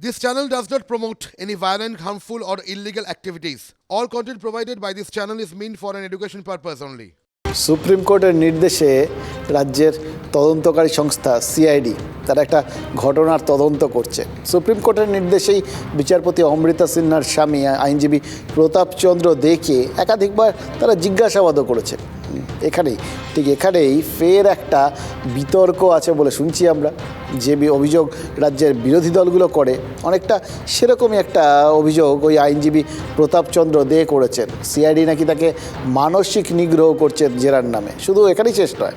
This channel does not promote any violent, harmful, or illegal activities. All content provided by this channel is meant for an education purpose only. Supreme কোর্টের নির্দেশে রাজ্যের তদন্তকারী সংস্থা CID তারা একটা ঘটনার তদন্ত করছে সুপ্রিম কোর্টের নির্দেশেই বিচারপতি অমৃতা সিনহার স্বামী আইনজীবী প্রতাপচন্দ্র দেকে একাধিকবার তারা জিজ্ঞাসাবাদও করেছে এখানেই। ঠিক এখানেই ফের একটা বিতর্ক আছে বলে শুনছি আমরা, যে অভিযোগ রাজ্যের বিরোধী দলগুলো করে। অনেকটা সেরকমই একটা অভিযোগ ওই আইনজীবী প্রতাপচন্দ্র দে করেছেন। সিআইডি নাকি তাকে মানসিক নিগ্রহ করছেন জেরার নামে। শুধু এখানেই শেষ নয়।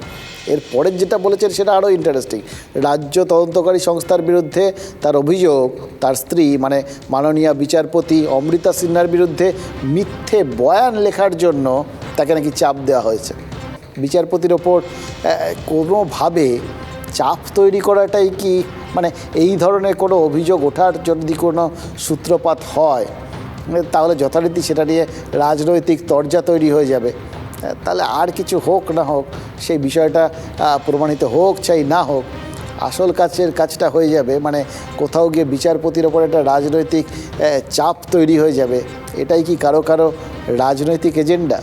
এর পরের যেটা বলেছেন সেটা আরও ইন্টারেস্টিং রাজ্য তদন্তকারী সংস্থার বিরুদ্ধে তার অভিযোগ, তার স্ত্রী মানে মাননীয় বিচারপতি অমৃতা সিনহার বিরুদ্ধে মিথ্যে বয়ান লেখার জন্য তাকে নাকি চাপ দেওয়া হয়েছে। বিচারপতির ওপর কোনোভাবে চাপ তৈরি করাটাই কি মানে এই ধরনের কোনো অভিযোগ ওঠার যদি কোনো সূত্রপাত হয়, তাহলে যথারীতি সেটা নিয়ে রাজনৈতিক তরজা তৈরি হয়ে যাবে। তাহলে আর কিছু হোক না হোক, সেই বিষয়টা প্রমাণিত হোক চাই না হোক, আসল কাজের কাজটা হয়ে যাবে মানে কোথাও গিয়ে বিচারপতির ওপর একটা রাজনৈতিক চাপ তৈরি হয়ে যাবে, এটাই কি কারও কারও রাজনৈতিক এজেন্ডা?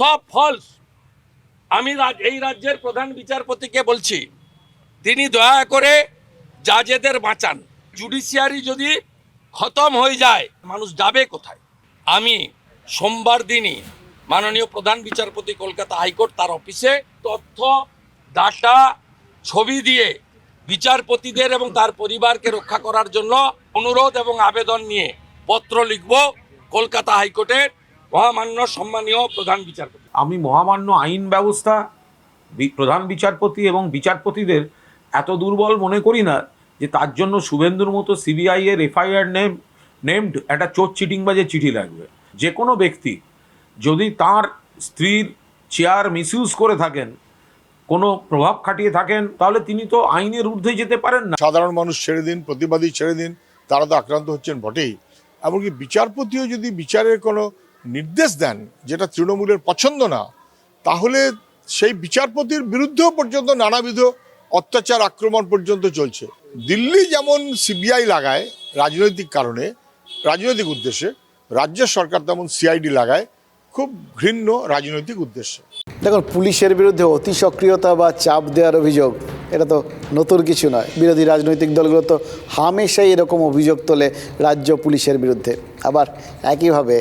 সব ফলস আমি এই রাজ্যের প্রধান বিচারপতিকে বলছি, তিনি দয়া করে জাজেদের বাঁচান। জুডিশিয়ারি যদি খতম হয়ে যায়, মানুষ যাবে কোথায়? আমি সোমবার দিনই মাননীয় প্রধান বিচারপতি কলকাতা হাইকোর্ট তার অফিসে তথ্য ডাটা ছবি দিয়ে বিচারপতিদের এবং তার পরিবারকে রক্ষা করার জন্য অনুরোধ এবং আবেদন নিয়ে পত্র লিখব কলকাতা হাইকোর্টের মহামান্য সম্মানীয় প্রধান বিচারপতি। আমি মহামান্য আইন ব্যবস্থা প্রধান বিচারপতি এবং বিচারপতিদের এত দুর্বল মনে করি না যে তার জন্য শুভেন্দুর মতো সিবিআই এর এফআইআর নেম নেমড একটা চোর চিটিংবাজের চিঠি লাগবে। যে কোনো ব্যক্তি যদি তার স্ত্রীর চেয়ার মিসইউজ করে থাকেন, কোনো প্রভাব খাটিয়ে থাকেন, তাহলে তিনি তো আইনের ঊর্ধ্বে যেতে পারেন না। সাধারণ মানুষ ছেড়ে দিন, প্রতিবাদী ছেড়ে দিন, তারা তো আক্রান্ত হচ্ছেন বটেই। এমনকি বিচারপতিও যদি বিচারের কোনো নির্দেশ দেন, যেটা তৃণমূলের পছন্দ না, তাহলে সেই বিচারপতির বিরুদ্ধেও পর্যন্ত নানাবিধ অত্যাচার, আক্রমণ পর্যন্ত চলছে। দিল্লি যেমন সিবিআই লাগায় রাজনৈতিক কারণে, রাজনৈতিক উদ্দেশ্যে, রাজ্য সরকার তেমন সিআইডি লাগায় খুব ঘৃণ্য রাজনৈতিক উদ্দেশ্যে। দেখুন, পুলিশের বিরুদ্ধে অতি সক্রিয়তা বা চাপ দেওয়ার অভিযোগ, এটা তো নতুন কিছু নয়। বিরোধী রাজনৈতিক দলগুলো তো হামেশাই এরকম অভিযোগ তোলে রাজ্য পুলিশের বিরুদ্ধে। আবার একইভাবে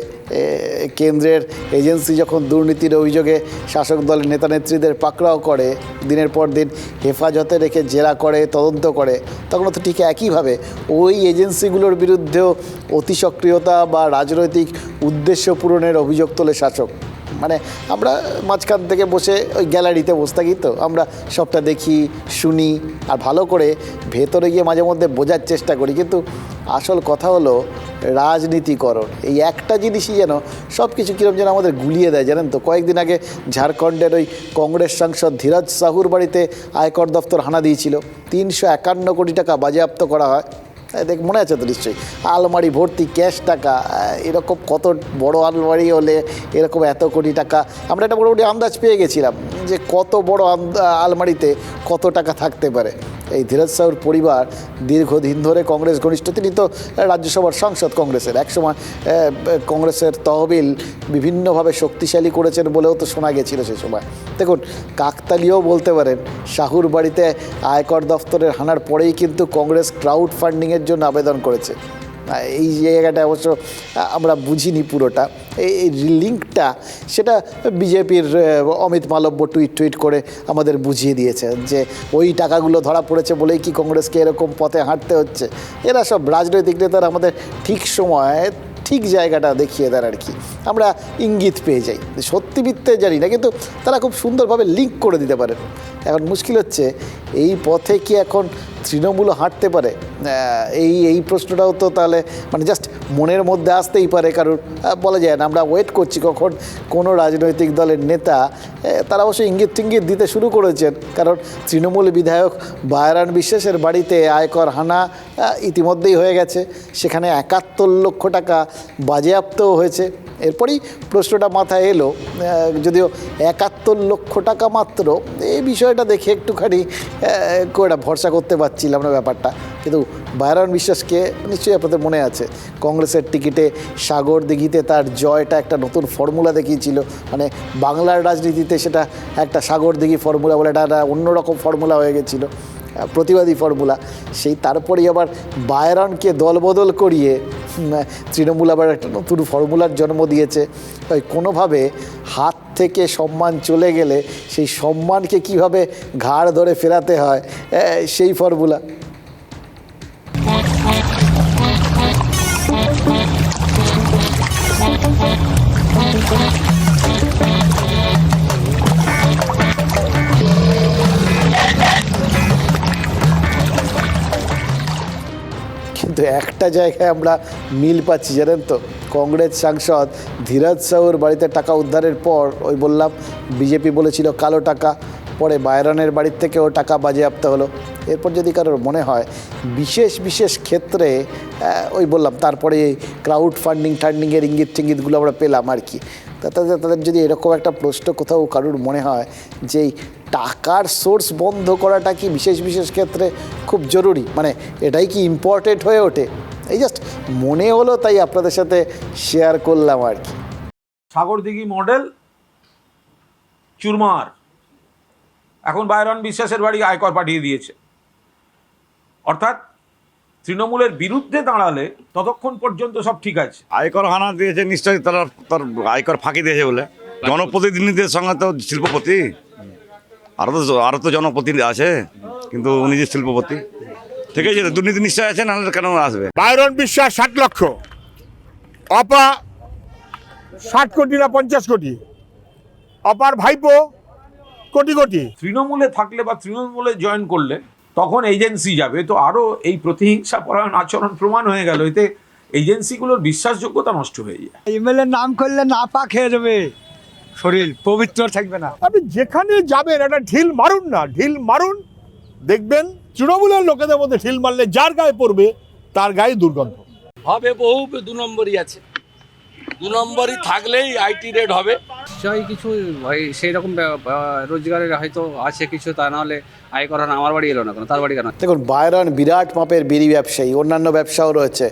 কেন্দ্রের এজেন্সি যখন দুর্নীতির অভিযোগে শাসক দলের নেতানেত্রীদের পাকড়াও করে, দিনের পর দিন হেফাজতে রেখে জেরা করে, তদন্ত করে, তখন তো ঠিক একইভাবে ওই এজেন্সিগুলোর বিরুদ্ধেও অতি সক্রিয়তা বা রাজনৈতিক উদ্দেশ্য পূরণের অভিযোগ তোলে শাসক। মানে আমরা মাঝখান থেকে বসে ওই গ্যালারিতে বসে থাকি তো, আমরা সবটা দেখি, শুনি আর ভালো করে ভেতরে গিয়ে মাঝে মধ্যে বোঝার চেষ্টা করি। কিন্তু আসল কথা হলো রাজনীতিকরণ। এই একটা জিনিসই যেন সব কিছু কীরকম যেন আমাদের গুলিয়ে দেয়, জানেন তো? কয়েকদিন আগে ঝাড়খণ্ডের ওই কংগ্রেস সাংসদ ধীরাজ সাহুর বাড়িতে আয়কর দপ্তর হানা দিয়েছিল। তিনশো একান্ন কোটি টাকা বাজেয়াপ্ত করা হয়। দেখ, মনে আছে তো নিশ্চয়ই। আলমারি ভর্তি, ক্যাশ টাকা এরকম কত বড় আলমারি হলে এরকম এত কোটি টাকা। আমরা একটা মোটামুটি আন্দাজ পেয়ে গেছিলাম যে কত বড় আলমারিতে কত টাকা থাকতে পারে। এই ধীরাজ সাহুর পরিবার দীর্ঘদিন ধরে কংগ্রেস ঘনিষ্ঠ। তিনি তো রাজ্যসভার সাংসদ কংগ্রেসের। একসময় কংগ্রেসের তহবিল বিভিন্নভাবে শক্তিশালী করেছেন বলেও তো শোনা গেছিল সে সময়। দেখুন কাকতালিও বলতে পারেন শাহুর বাড়িতে আয়কর দফতরের হানার পরেই কিন্তু কংগ্রেস ক্রাউড ফান্ডিংয়ের জন্য আবেদন করেছে। এই জায়গাটা অবশ্য আমরা বুঝিনি পুরোটা। এই লিঙ্কটা, সেটা বিজেপির অমিত মালব্য টুইট টুইট করে আমাদের বুঝিয়ে দিয়েছে যে ওই টাকাগুলো ধরা পড়েছে বলেই কি কংগ্রেসকে এরকম পথে হাঁটতে হচ্ছে? এরা সব রাজনৈতিক নেতারা আমাদের ঠিক সময়, ঠিক জায়গাটা দেখিয়ে দেন আর কি। আমরা ইঙ্গিত পেয়ে যাই। সত্যি মিথ্যে জানি না, কিন্তু তারা খুব সুন্দরভাবে লিঙ্ক করে দিতে পারেন। এখন মুশকিল হচ্ছে, এই পথে কি এখন তৃণমূলও হাঁটতে পারে? এই এই প্রশ্নটাও তো তাহলে মানে জাস্ট মনের মধ্যে আসতেই পারে, কারণ বলা যায় না, আমরা ওয়েট করছি কখন কোনো রাজনৈতিক দলের নেতা তারা অবশ্য ইঙ্গিত টিঙ্গিত দিতে শুরু করেছেন, কারণ তৃণমূল বিধায়ক বায়রান বিশ্বাসের বাড়িতে আয়কর হানা ইতিমধ্যেই হয়ে গেছে, সেখানে একাত্তর লক্ষ টাকা বাজেয়াপ্তও হয়েছে। এরপরেই প্রশ্নটা মাথায় এলো যদিও একাত্তর লক্ষ টাকা মাত্র, এই বিষয়টা দেখে একটুখানি একটা ভরসা করতে পারছিলাম না ব্যাপারটা। কিন্তু বায়রন বিশ্বাসকে নিশ্চয়ই আপনাদের মনে আছে, কংগ্রেসের টিকিটে সাগর দিঘিতে তার জয়টা একটা নতুন ফর্মুলা দেখিয়েছিল। মানে বাংলার রাজনীতিতে সেটা একটা সাগর দিঘি ফর্মুলা বলে একটা অন্যরকম ফর্মুলা হয়ে গেছিল প্রতিবাদী ফর্মুলা। সেই তারপরেই আবার বায়রনকে দলবদল করিয়ে তৃণমূল আবার একটা নতুন ফর্মুলার জন্ম দিয়েছে। তাই কোনোভাবে হাত থেকে সম্মান চলে গেলে সেই সম্মানকে কীভাবে ঘাড় ধরে ফেরাতে হয় সেই ফর্মুলা। একটা জায়গায় আমরা মিল পাচ্ছি, জানেন তো? কংগ্রেস সাংসদ ধীরাজ সাহুর বাড়িতে টাকা উদ্ধারের পর ওই বললাম, বিজেপি বলেছিল কালো টাকা, পরে বায়রনের বাড়ির থেকেও টাকা বাজেয়াপ্ত হলো। এরপর যদি কারোর মনে হয়, বিশেষ বিশেষ ক্ষেত্রে ওই বললাম, তারপরে ক্রাউড ফান্ডিং টান্ডিংয়ের ইঙ্গিত টিঙ্গিতগুলো আমরা পেলাম আর কি। তা তাদের যদি এরকম একটা প্রশ্ন কোথাও কারোর মনে হয় যে টাকার সোর্স বন্ধ করাটা কি বিশেষ বিশেষ ক্ষেত্রে খুব জরুরি? মানে এটাই কি ইম্পর্টেন্ট হয়ে ওঠে? এই জাস্ট মনে হলো তাই আপনাদের সাথে শেয়ার করলাম আর কি। সাগরদিঘি মডেল চুরমার। এখন বাইরন বিশ্বাসের বাড়ি আয়কর পাঠিয়ে দিয়েছে। অর্থাৎ তৃণমূলের বিরুদ্ধে দাঁড়ালে ততক্ষণ পর্যন্ত সব ঠিক আছে। আয়কর হানা দিয়েছে নিশ্চয়ই তারা তার আয়কর ফাঁকি দিয়েছে বলে। জনপ্রতিনিধিদের সঙ্গে তো শিল্পপতি আরও তো আরও তো জনপ্রতিনিধি আছে কিন্তু উনি যে শিল্পপতি। ঠিক আছে দুর্নীতি নিশ্চয় আছে নাহলে কেন আসবে? বাইরন বিশ্বাস ষাট লক্ষ অপা ষাট কোটি না পঞ্চাশ কোটি? অপার ভাইপো কোটি কোটি? তৃণমূলে থাকলে বা তৃণমূলে জয়েন করলে তখন এজেন্সি যাবে। তো আরও এই প্রতিহিংসা পরায়ণ আচরণ প্রমাণ হয়ে গেল এতে এজেন্সিগুলোর বিশ্বাসযোগ্যতা নষ্ট হয়ে যায়। এমএলএ নাম করলে না পা খেয়ে যাবে। শরীর পবিত্র থাকবে না। আপনি যেখানে যাবেন একটা ঢিল মারুন না। ঢিল মারুন দেখবেন তৃণমূলের লোকেদের মধ্যে ঢিল মারলে যার গায়ে পড়বে তার গায়ে দুর্গন্ধ। হবে বহু দু নম্বরই আছে। দু নম্বরই থাকলেই আইটি রেড হবে। নিশ্চয়ই কিছু ওই সেই রকম রোজগারের হয়তো আছে কিছু তা নাহলে আয় করা আমার বাড়ি এলো না কেন তার বাড়ি কেন? দেখুন বায়রন বিরাট মাপের বিড়ি ব্যবসায়ী অন্যান্য ব্যবসাও রয়েছে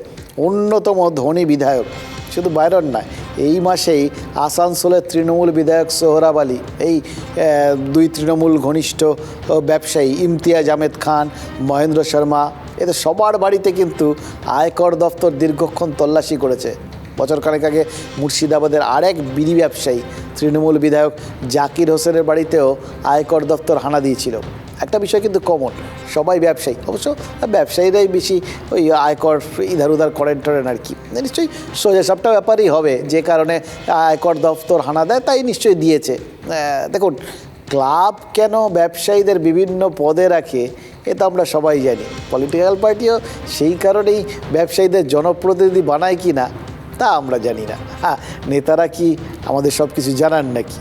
অন্যতম ধনী বিধায়ক শুধু বায়রন নয় এই মাসেই আসানসোলের তৃণমূল বিধায়ক সোহরাব আলী এই দুই তৃণমূল ঘনিষ্ঠ ব্যবসায়ী ইমতিয়াজ আহমেদ খান মহেন্দ্র শর্মা এদের সবার বাড়িতে কিন্তু আয়কর দপ্তর দীর্ঘক্ষণ তল্লাশি করেছে। বছর খানেক আগে মুর্শিদাবাদের আরেক বিড়ি ব্যবসায়ী, তৃণমূল বিধায়ক জাকির হোসেনের বাড়িতেও আয়কর দপ্তর হানা দিয়েছিল। একটা বিষয় কিন্তু কমন সবাই ব্যবসায়ী, অবশ্য ব্যবসায়ীরাই বেশি ওই আয়কর ইধার উধার করেন টরেন আর কি। নিশ্চয়ই সোজা সবটা ব্যাপারই হবে, যে কারণে আয়কর দপ্তর হানা দেয়, তাই নিশ্চয়ই দিয়েছে। দেখুন, ক্লাব কেন ব্যবসায়ীদের বিভিন্ন পদে রাখে, এ তো আমরা সবাই জানি। পলিটিক্যাল পার্টিও সেই কারণেই ব্যবসায়ীদের জনপ্রতিনিধি বানায় কি না তা আমরা জানি না। হ্যাঁ নেতারা কি আমাদের সব কিছু জানান নাকি?